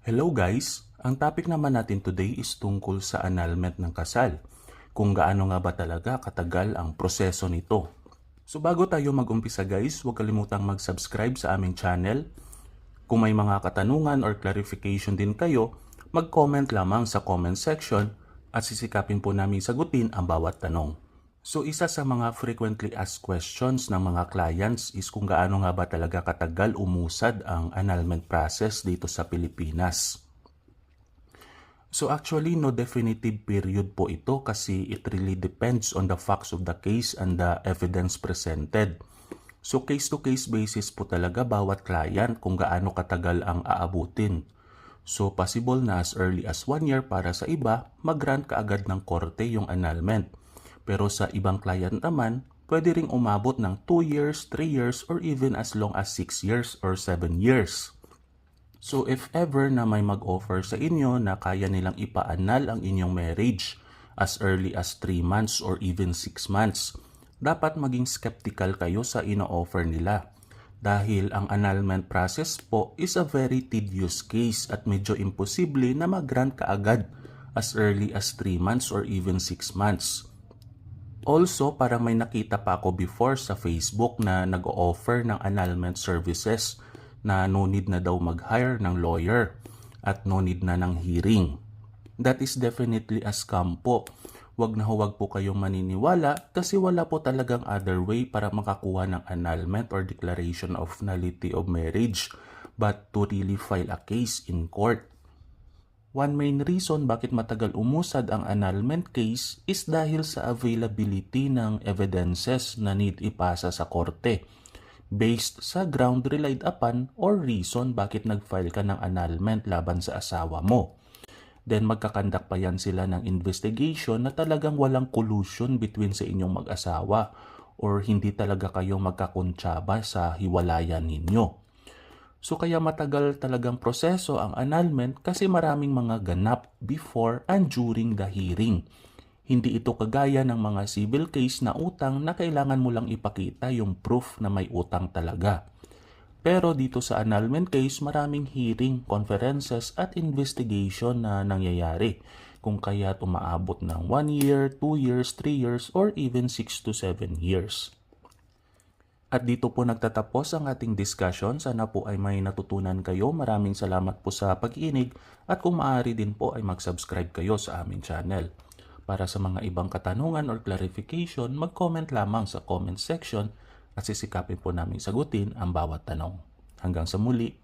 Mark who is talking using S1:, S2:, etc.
S1: Hello guys! Ang topic naman natin today is tungkol sa annulment ng kasal. Kung gaano nga ba talaga katagal ang proseso nito. So bago tayo mag-umpisa guys, huwag kalimutang mag-subscribe sa aming channel. Kung may mga katanungan or clarification din kayo, mag-comment lamang sa comment section at sisikapin po namin sagutin ang bawat tanong. So isa sa mga frequently asked questions ng mga clients is kung gaano nga ba talaga katagal umusad ang annulment process dito sa Pilipinas. So actually no definitive period po ito kasi it really depends on the facts of the case and the evidence presented. So case to case basis po talaga bawat client kung gaano katagal ang aabutin. So possible na as early as 1 year para sa iba, mag-grant kaagad ng korte yung annulment. Pero sa ibang client naman, pwede ring umabot ng 2 years, 3 years, or even as long as 6 years or 7 years. So if ever na may mag-offer sa inyo na kaya nilang ipaanal ang inyong marriage as early as 3 months or even 6 months, dapat maging skeptical kayo sa ino-offer nila. Dahil ang annulment process po is a very tedious case at medyo imposible na mag-grant kaagad as early as 3 months or even 6 months. Also, parang may nakita pa ako before sa Facebook na nag-offer ng annulment services na no need na daw mag-hire ng lawyer at no need na ng hearing. That is definitely a scam po. Huwag na huwag po kayong maniniwala kasi wala po talagang other way para makakuha ng annulment or declaration of nullity of marriage but to really file a case in court. One main reason bakit matagal umusad ang annulment case is dahil sa availability ng evidences na need ipasa sa korte based sa ground relied upon or reason bakit nag-file ka ng annulment laban sa asawa mo. Then magkakandak pa yan sila ng investigation na talagang walang collusion between sa inyong mag-asawa or hindi talaga kayo magkakuntsaba sa hiwalayan ninyo. So kaya matagal talagang proseso ang annulment kasi maraming mga ganap before and during the hearing. Hindi ito kagaya ng mga civil case na utang na kailangan mo lang ipakita yung proof na may utang talaga. Pero dito sa annulment case, maraming hearing, conferences at investigation na nangyayari kung kaya umaabot ng 1 year, 2 years, 3 years, or even 6 to 7 years. At dito po nagtatapos ang ating discussion. Sana po ay may natutunan kayo. Maraming salamat po sa pag-inig at kung maaari din po ay mag-subscribe kayo sa aming channel. Para sa mga ibang katanungan or clarification, mag-comment lamang sa comment section at sisikapin po namin sagutin ang bawat tanong. Hanggang sa muli,